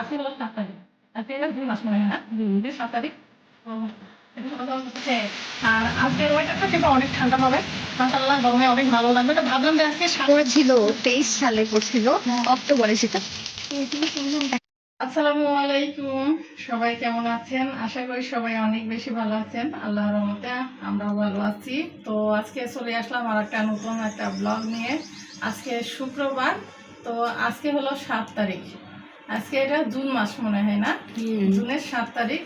আজকে হলো সাত তারিখ আজকে দুই মাস মনে হয় না সাত তারিখ। আর আজকের কিন্তু অনেক ঠান্ডা হবে মাসাল্লাহ গরমে অনেক ভালো লাগবে। তো ভাবলাম যে আজকে পড়েছিল তেইশ সালে পড়ছিল অক্টোবরে সেটা। আসসালামু আলাইকুম সবাই কেমন আছেন? আশা করি সবাই অনেক বেশি ভালো আছেন। আল্লাহর রহমতে আমরাও ভালো আছি। তো আজকে চলে আসলাম আর একটা নতুন একটা ব্লগ নিয়ে। আজকে শুক্রবার তো আজকে হলো সাত তারিখ। আজকে এটা জুন মাস মনে হয় না? জুনের সাত তারিখ।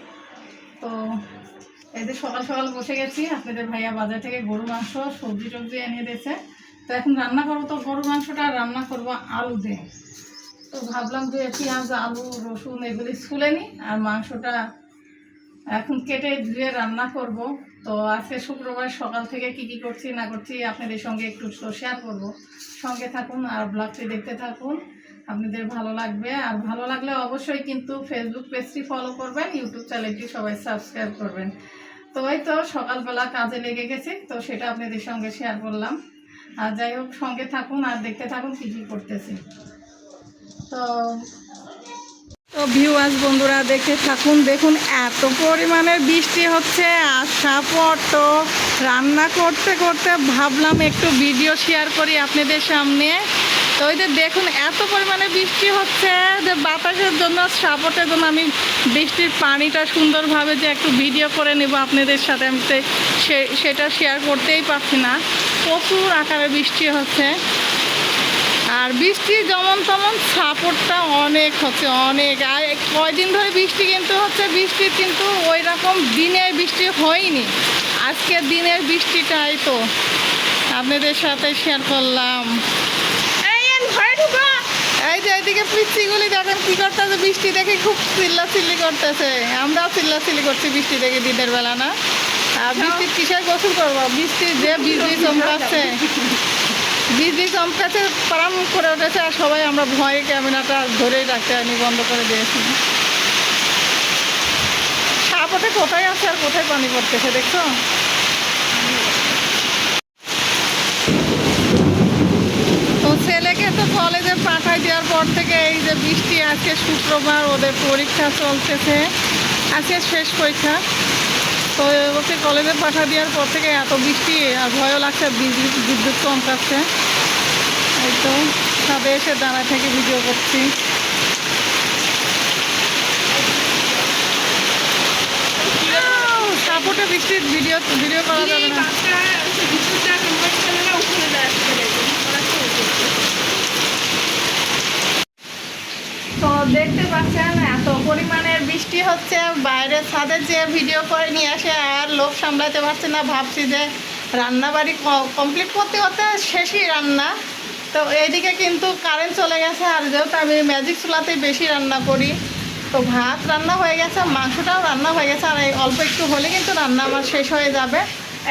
তো এই যে সকাল সকাল বসে গেছি আপনাদের ভাইয়া বাজার থেকে গরু মাংস সবজি টবজি এনে দিয়েছে। তো এখন রান্না করব তো গরু মাংসটা রান্না করব আলু দিয়ে। তো ভাবলাম যে পেঁয়াজ আলু রসুন এগুলি ছুলে নিই আর মাংসটা এখন কেটে ধুয়ে রান্না করব। তো আজকে শুক্রবার সকাল থেকে কি কি করছি না করছি আপনাদের সঙ্গে একটু শেয়ার করব। সঙ্গে থাকুন আর ব্লগটি দেখতে থাকুন। আপনাদের ভালো লাগবে। আর ভালো লাগলে অবশ্যই কিন্তু ফেসবুক পেজটি ফলো করবেন ইউটিউব চ্যানেলটি সবাই সাবস্ক্রাইব করবেন। তো ওই তো সকালবেলা কাজে লেগে গেছি, তো সেটা আপনাদের সঙ্গে শেয়ার করলাম। আর যাই হোক, সঙ্গে থাকুন আর দেখতে থাকুন কী কী করতেছি। তো তো ভিউয়ার্স বন্ধুরা দেখে থাকুন। দেখুন, এত পরিমাণে বৃষ্টি হচ্ছে পর তো রান্না করতে করতে ভাবলাম একটু ভিডিও শেয়ার করি আপনাদের সামনে। তো ওই যে দেখুন, এত পরিমাণে বৃষ্টি হচ্ছে যে বাতাসের জন্য, সাপোর্টের জন্য আমি বৃষ্টির পানিটা সুন্দরভাবে যে একটু ভিডিও করে নেব আপনাদের সাথে। আমি সে- সেটা শেয়ার করতেই পারছি না। প্রচুর আকারে বৃষ্টি হচ্ছে। আর বৃষ্টি যেমন তেমন সাপোর্টটা অনেক হচ্ছে, অনেক। আর কয়দিন ধরে বৃষ্টি কিন্তু হচ্ছে, বৃষ্টি কিন্তু ওই রকম দিনে বৃষ্টি হয়নি। আজকের দিনের বৃষ্টিটাই তো আপনাদের সাথে শেয়ার করলাম। এই যে পিচ্ছিগুলি দেখেন কি করতেছে, বৃষ্টি দেখে খুব চিল্লা চিল্লি করতেছে। আমরাও চিল্লাচিল্লি করছি বৃষ্টি দেখে দিনের বেলা, না? আর বৃষ্টির কিসের গোসল করব? বৃষ্টির যে বিজলি চমকাচ্ছে। বিজলি চমকাছে পারাম করে উঠেছে, আর সবাই আমরা ভয়ে ক্যামেরাটা ধরেই রাখতে আমি বন্ধ করে দিয়েছি। সাপোটে কোথায় আছে আর কোথায় পানি পড়তেছে, দেখছ তো ছেলেকে তো পাঠাই দেওয়ার পর থেকে এই যে বৃষ্টি আজকে শুক্রবার ওদের পরীক্ষা চলতেছে। আজকে শেষ পরীক্ষা। তো ওকে কলেজে পাঠা দেওয়ার পর থেকে এত বৃষ্টি আর ভয়ও লাগছে বিদ্যুৎ বিদ্যুৎ চমকাচ্ছে এই তো ছাদে এসে দাঁড়ায় থেকে ভিডিও করছি। সাপোর্টে বৃষ্টির ভিডিও ভিডিও করা যাবে না তো দেখতে পাচ্ছেন এত পরিমাণের বৃষ্টি হচ্ছে বাইরে ছাদে যে ভিডিও করে নিয়ে আসে আর লোক সামলাতে পারছে না, ভাবছি যে রান্না বাড়ি কমপ্লিট করতে করতে শেষই রান্না। তো এইদিকে কিন্তু কারেন্ট চলে গেছে আর যেহেতু আমি ম্যাজিক চুলাতেই বেশি রান্না করি, তো ভাত রান্না হয়ে গেছে, মাংসটাও রান্না হয়ে গেছে আর এই অল্প একটু হলে কিন্তু রান্না আমার শেষ হয়ে যাবে।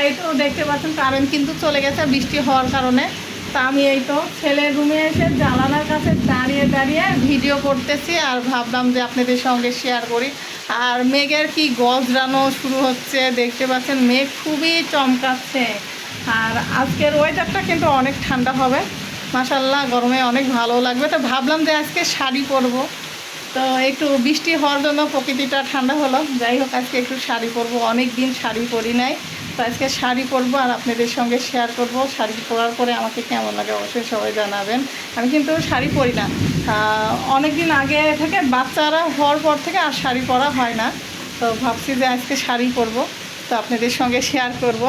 এই তো দেখতে পাচ্ছেন কারেন্ট কিন্তু চলে গেছে, বৃষ্টি হওয়ার কারণে। তা আমি এই তো ছেলের রুমে এসে জানালার কাছে দাঁড়িয়ে দাঁড়িয়ে ভিডিও করতেছি আর ভাবলাম যে আপনাদের সঙ্গে শেয়ার করি। আর মেঘের কি গজরানো শুরু হচ্ছে দেখতে পাচ্ছেন, মেঘ খুবই চমকাচ্ছে। আর আজকের ওয়েদারটা কিন্তু অনেক ঠান্ডা হবে। মাসাল্লাহ গরমে অনেক ভালো লাগবে। তো ভাবলাম যে আজকে শাড়ি পরবো। তো একটু বৃষ্টি হওয়ার জন্য প্রকৃতিটা ঠান্ডা হলো। যাই হোক, আজকে একটু শাড়ি পরবো। অনেক দিন শাড়ি পরি নাই। তো আজকে শাড়ি পরবো আর আপনাদের সঙ্গে শেয়ার করব। শাড়ি পরার পরে আমাকে কেমন লাগে অবশ্যই সবাই জানাবেন। আমি কিন্তু শাড়ি পরি না। অনেক দিন আগে থেকে বাচ্চারা হওয়ার পর থেকে আর শাড়ি পরা হয় না। তো ভাবছি যে আজকে শাড়ি পরবো। তো আপনাদের সঙ্গে শেয়ার করব।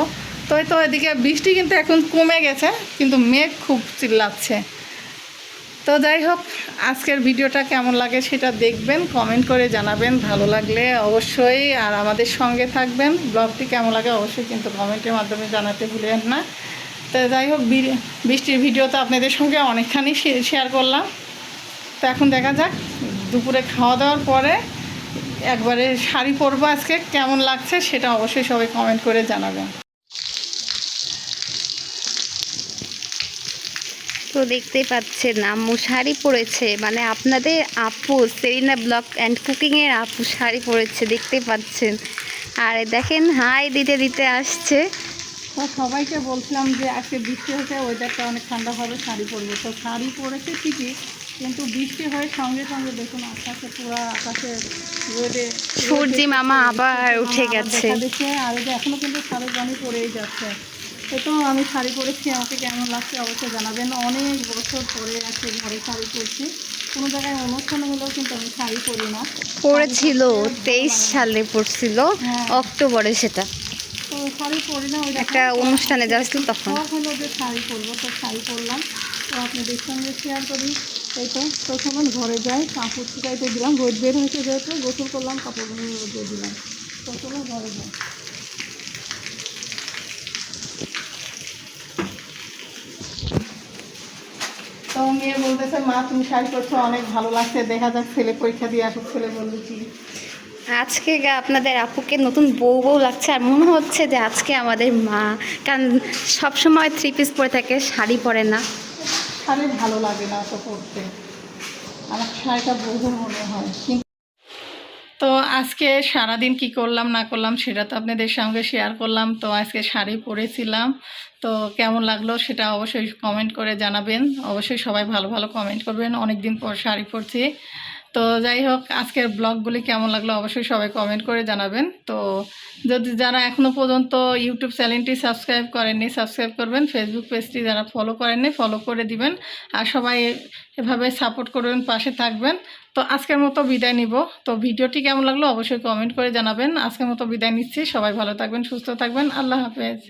তো তো এদিকে বৃষ্টি কিন্তু এখন কমে গেছে, কিন্তু মেঘ খুব চিল্লাচ্ছে। তো যাই হোক, আজকের ভিডিওটা কেমন লাগে সেটা দেখবেন কমেন্ট করে জানাবেন, ভালো লাগলে অবশ্যই। আর আমাদের সঙ্গে থাকবেন ব্লগটি কেমন লাগে অবশ্যই কিন্তু কমেন্টের মাধ্যমে জানাতে ভুলেন না। তো যাই হোক বৃষ্টির ভিডিও তো আপনাদের সঙ্গে অনেকখানি শেয়ার করলাম। তো এখন দেখা যাক, দুপুরে খাওয়া দাওয়ার পরে একবারে শাড়ি পরবো আজকে, কেমন লাগছে সেটা অবশ্যই সবাই কমেন্ট করে জানাবেন। তো দেখতেই পাচ্ছেন আম্মু শাড়ি পরেছে। মানে আপনাদের আপু সেরিনা ব্লগ অ্যান্ড কুকিংয়ের আপু শাড়ি পরেছে দেখতে পাচ্ছেন। আর দেখেন হাই দিতে দিতে আসছে। তো সবাইকে বলছিলাম যে আজকে বৃষ্টি হচ্ছে ওয়েদারটা অনেক ঠান্ডা হবে শাড়ি পরবো। তো শাড়ি পরেছে ঠিকই কিন্তু বৃষ্টি হয়ে সঙ্গে সঙ্গে দেখুন আকাশে পুরো আকাশে রোদে সূর্যি মামা আবার উঠে গেছে। আর এই যে এখনও কিন্তু শাড়ি পানি পরেই যাচ্ছে। তো আমি শাড়ি পরেছি আমাকে কেমন লাগছে অবশ্যই জানাবেন। অনেক বছর পরে আছে ঘরে শাড়ি পরছি। কোনো জায়গায় অনুষ্ঠান হলেও কিন্তু আমি শাড়ি পরি না। পড়েছিল তেইশ সালে পড়ছিল হ্যাঁ। অক্টোবরে সেটা। তো শাড়ি পরি না ওই একটা অনুষ্ঠানে যাচ্ছিল তখন। হলো যে শাড়ি পরবো তো শাড়ি পরলাম। তো আপনাদের সঙ্গে শেয়ার করি। এই তো তো চলুন ঘরে যাই কাপড় শুকাইতে দিলাম রোদ বের হয়েছে যেহেতু গোসল করলাম কাপড়গুলো রোদে দিলাম। তো চলুন ঘরে যাই। তো মেয়ে বলতেছে মা তুমি শাড়ি পরছো অনেক ভালো লাগছে দেখা যাক ছেলে পরীক্ষা দিয়ে আসুক ছেলে বলল কি আজকে গা আপনাদের আপুকে নতুন বউ বউ লাগছে আর মনে হচ্ছে যে আজকে আমাদের মা কারণ সবসময় থ্রি পিস পরে থাকে শাড়ি পরে না। শাড়ি ভালো লাগে না তো পরতে। আমার শাড়িটা বউ মনে হয়। কিন্তু তো আজকে সারাদিন কি করলাম, না করলাম সেটা তো আপনাদের সঙ্গে শেয়ার করলাম। তো আজকে শাড়ি পরেছিলাম। তো কেমন লাগল সেটা অবশ্যই কমেন্ট করে জানাবেন। অবশ্যই সবাই ভালো ভালো কমেন্ট করবেন। অনেক দিন পর শাড়ি পরছি। তো যাই হোক, আজকের ব্লগগুলি কেমন লাগল অবশ্যই সবাই কমেন্ট করে জানাবেন। তো যদি যারা এখনও পর্যন্ত ইউটিউব চ্যানেলটি সাবস্ক্রাইব করেননি সাবস্ক্রাইব করবেন। ফেসবুক পেজটি যারা ফলো করেননি ফলো করে দিবেন। আর সবাই এভাবে সাপোর্ট করবেন, পাশে থাকবেন। তো আজকের মতো বিদায় নিব। তো ভিডিওটি কেমন লাগল অবশ্যই কমেন্ট করে জানাবেন। আজকের মতো বিদায় নিচ্ছি। সবাই ভালো থাকবেন, সুস্থ থাকবেন। আল্লাহ হাফেজ।